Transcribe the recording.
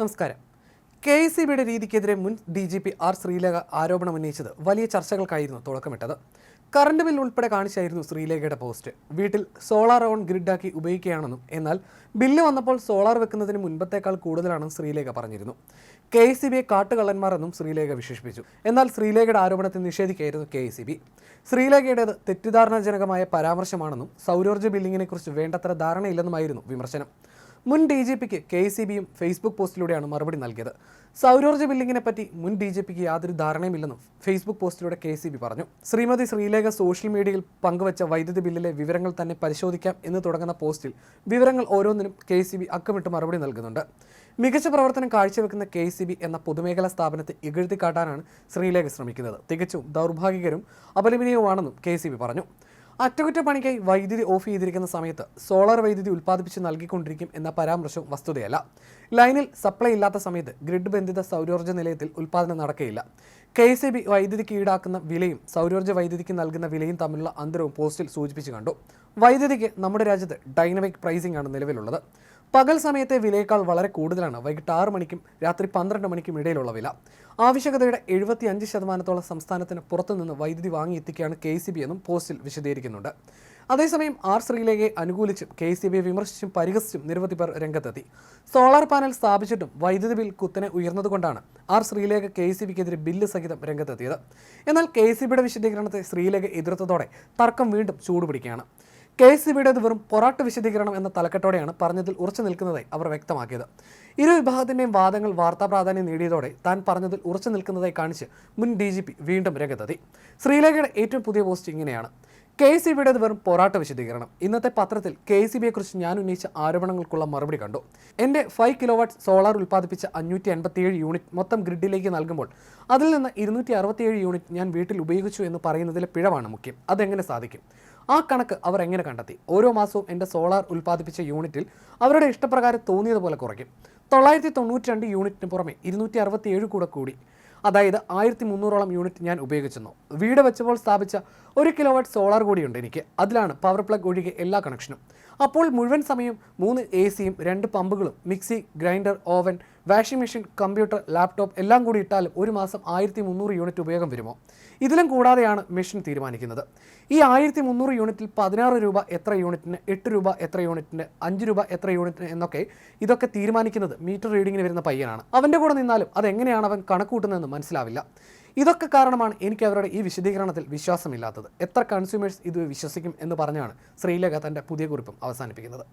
നമസ്കാരം. K S C ബിയുടെ രീതിക്കെതിരെ മുൻ D G P R Sreelekha ആരോപണം ഉന്നയിച്ചത് വലിയ ചർച്ചകൾക്കായിരുന്നു തുടക്കമിട്ടത്. കറണ്ട് ബിൽ ഉൾപ്പെടെ കാണിച്ചായിരുന്നു ശ്രീലേഖയുടെ പോസ്റ്റ്. വീട്ടിൽ സോളാർ ഓൺ ഗ്രിഡാക്കി ഉപയോഗിക്കുകയാണെന്നും എന്നാൽ ബില്ല് വന്നപ്പോൾ സോളാർ വെക്കുന്നതിന് മുൻപത്തേക്കാൾ കൂടുതലാണെന്ന് ശ്രീലേഖ പറഞ്ഞിരുന്നു. കെ എസ് സി ബിയെ കാട്ടുകള്ളന്മാർ എന്നും ശ്രീലേഖ വിശേഷിപ്പിച്ചു. എന്നാൽ ശ്രീലേഖയുടെ ആരോപണത്തെ നിഷേധിക്കുകയായിരുന്നു കെ എസ് സി ബി. ശ്രീലേഖയുടേത് തെറ്റിദ്ധാരണാജനകമായ പരാമർശമാണെന്നും സൗരോർജ ബില്ലിങ്ങിനെക്കുറിച്ച് വേണ്ടത്ര ധാരണയില്ലെന്നുമായിരുന്നു വിമർശനം. മുൻ ഡി ജി പിക്ക് കെ സി ബിയും ഫേസ്ബുക്ക് പോസ്റ്റിലൂടെയാണ് മറുപടി നൽകിയത്. സൗരോർജ ബില്ലിങ്ങിനെ പറ്റി മുൻ ഡി ജി പിക്ക് യാതൊരു ധാരണയുമില്ലെന്നും ഫേസ്ബുക്ക് പോസ്റ്റിലൂടെ കെ സി ബി പറഞ്ഞു. ശ്രീമതി ശ്രീലേഖ സോഷ്യൽ മീഡിയയിൽ പങ്കുവച്ച വൈദ്യുതി ബില്ലിലെ വിവരങ്ങൾ തന്നെ പരിശോധിക്കാം എന്ന് തുടങ്ങുന്ന പോസ്റ്റിൽ വിവരങ്ങൾ ഓരോന്നിനും കെ സി ബി അക്കമിട്ട് മറുപടി നൽകുന്നുണ്ട്. മികച്ച പ്രവർത്തനം കാഴ്ചവെക്കുന്ന കെ സി ബി എന്ന പൊതുമേഖലാ സ്ഥാപനത്തെ ഇകഴ്ത്തിക്കാട്ടാനാണ് ശ്രീലേഖ ശ്രമിക്കുന്നത്. തികച്ചും ദൗർഭാഗ്യകരും അപലപനീയവുമാണെന്നും കെ സി ബി പറഞ്ഞു. അറ്റകുറ്റപ്പണിക്കായി വൈദ്യുതി ഓഫ് ചെയ്തിരിക്കുന്ന സമയത്ത് സോളാർ വൈദ്യുതി ഉൽപ്പാദിപ്പിച്ച് നൽകിക്കൊണ്ടിരിക്കും എന്ന പരാമർശം വസ്തുതയല്ല. ലൈനിൽ സപ്ലൈ ഇല്ലാത്ത സമയത്ത് ഗ്രിഡ് ബന്ധിത സൗരോർജ നിലയത്തിൽ ഉൽപ്പാദനം നടക്കുകയില്ല. കെ എസ് ബി വൈദ്യുതിക്ക് ഈടാക്കുന്ന വിലയും സൗരോർജ വൈദ്യുതിക്ക് നൽകുന്ന വിലയും തമ്മിലുള്ള അന്തരവും പോസ്റ്റിൽ സൂചിപ്പിച്ചു കണ്ടു. വൈദ്യുതിക്ക് നമ്മുടെ രാജ്യത്ത് ഡൈനമിക് പ്രൈസിംഗ് ആണ് നിലവിലുള്ളത്. പകൽ സമയത്തെ വിലയേക്കാൾ വളരെ കൂടുതലാണ്. വൈകിട്ട് ആറ് മണിക്കും രാത്രി പന്ത്രണ്ട് മണിക്കും ഇടയിലുള്ള വില. ആവശ്യകതയുടെ എഴുപത്തി അഞ്ച് ശതമാനത്തോളം സംസ്ഥാനത്തിന് പുറത്തുനിന്ന് വൈദ്യുതി വാങ്ങിയെത്തിക്കുകയാണ് കെ സി ബി എന്നും പോസ്റ്റിൽ വിശദീകരിക്കുന്നുണ്ട് അതേസമയം ആർ ശ്രീലേഖയെ അനുകൂലിച്ചും കെ സി ബിയെ വിമർശിച്ചും പരിഹസിച്ചും നിരവധി പേർ രംഗത്തെത്തി. സോളാർ പാനൽ സ്ഥാപിച്ചിട്ടും വൈദ്യുതി ബിൽ കുത്തനെ ഉയർന്നതുകൊണ്ടാണ് ആർ ശ്രീലേഖ കെ സി ബിക്കെതിരെ ബില്ല് സഹിതം രംഗത്തെത്തിയത്. എന്നാൽ കെ സി ബിയുടെ വിശദീകരണത്തെ ശ്രീലേഖ എതിർത്തതോടെ തർക്കം വീണ്ടും ചൂടുപിടിക്കുകയാണ്. കെ എസ് ബിയുടെ വെറും പൊറാട്ട് വിശദീകരണം എന്ന തലക്കെട്ടോടെയാണ് പറഞ്ഞതിൽ ഉറച്ചു നിൽക്കുന്നതായി അവർ വ്യക്തമാക്കിയത്. ഇരു വിഭാഗത്തിന്റെയും വാദങ്ങൾ വാർത്താ പ്രാധാന്യം നേടിയതോടെ താൻ പറഞ്ഞതിൽ ഉറച്ചു നിൽക്കുന്നതായി കാണിച്ച് മുൻ ഡി വീണ്ടും രംഗത്തെത്തി. ശ്രീലേഖയുടെ ഏറ്റവും പുതിയ പോസ്റ്റ് ഇങ്ങനെയാണ്. കെ സി ബിയുടെ വെറും പോരാട്ട വിശദീകരണം. ഇന്നത്തെ പത്രത്തിൽ കെ സി ബിയെ കുറിച്ച് ഞാൻ ഉന്നയിച്ച ആരോപണങ്ങൾക്കുള്ള മറുപടി കണ്ടു. എന്റെ ഫൈവ് കിലോ വാട്ട് സോളാർ ഉൽപ്പാദിപ്പിച്ച അഞ്ഞൂറ്റി എൺപത്തിയേഴ് യൂണിറ്റ് മൊത്തം ഗ്രിഡിലേക്ക് നൽകുമ്പോൾ അതിൽ നിന്ന് ഇരുന്നൂറ്റി അറുപത്തിയേഴ് യൂണിറ്റ് ഞാൻ വീട്ടിൽ ഉപയോഗിച്ചു എന്ന് പറയുന്നതിലെ പിഴവാണ് മുഖ്യം. അതെങ്ങനെ സാധിക്കും? ആ കണക്ക് അവർ എങ്ങനെ കണ്ടെത്തി? ഓരോ മാസവും എന്റെ സോളാർ ഉൽപ്പാദിപ്പിച്ച യൂണിറ്റിൽ അവരുടെ ഇഷ്ടപ്രകാരം തോന്നിയതുപോലെ കുറയ്ക്കും. തൊള്ളായിരത്തി തൊണ്ണൂറ്റി രണ്ട് യൂണിറ്റിന് പുറമെ ഇരുന്നൂറ്റി അറുപത്തി ഏഴ് കൂടെ കൂടി. അതായത് ആയിരത്തി മുന്നൂറോളം യൂണിറ്റ് ഞാൻ ഉപയോഗിച്ചിരുന്നു. വീട് വെച്ചപ്പോൾ സ്ഥാപിച്ച ഒരു കിലോ വാട്ട് സോളാർ കൂടിയുണ്ട് എനിക്ക്. അതിലാണ് പവർ പ്ലഗ് ഒഴികെ എല്ലാ കണക്ഷനും. അപ്പോൾ മുഴുവൻ സമയം മൂന്ന് എ സിയും രണ്ട് പമ്പുകളും mixie grinder oven washing machine computer laptop എല്ലാം കൂടി ഇട്ടാൽ ഒരു മാസം ആയിരത്തി മുന്നൂറ് യൂണിറ്റ് ഉപയോഗം വരുമോ? ഇതിലും കൂടാതെയാണ് മെഷീൻ തീരുമാനിക്കുന്നത്. ഈ ആയിരത്തി മുന്നൂറ് യൂണിറ്റിൽ പതിനാറ് രൂപ എത്ര യൂണിറ്റിന് എട്ട് രൂപ എത്ര യൂണിറ്റിന് അഞ്ച് രൂപ എത്ര യൂണിറ്റിന് എന്നൊക്കെ ഇതൊക്കെ തീരുമാനിക്കുന്നത് മീറ്റർ റീഡിങ്ങിന് വരുന്ന പയ്യനാണ്. അവന്റെ കൂടെ നിന്നാലും അതെങ്ങനെയാണ് അവൻ കണക്കൂട്ടുന്നതെന്ന് മനസ്സിലാവില്ല. ഇതൊക്കെ കാരണമാണ് എനിക്ക് അവരുടെ ഈ വിശദീകരണത്തിൽ വിശ്വാസമില്ലാത്തത്. എത്ര കൺസ്യൂമേഴ്സ് ഇത് വിശ്വസിക്കും എന്ന് പറഞ്ഞാണ് ശ്രീലേഖ തന്റെ പുതിയ കുറിപ്പും അവസാനിപ്പിക്കുന്നത്.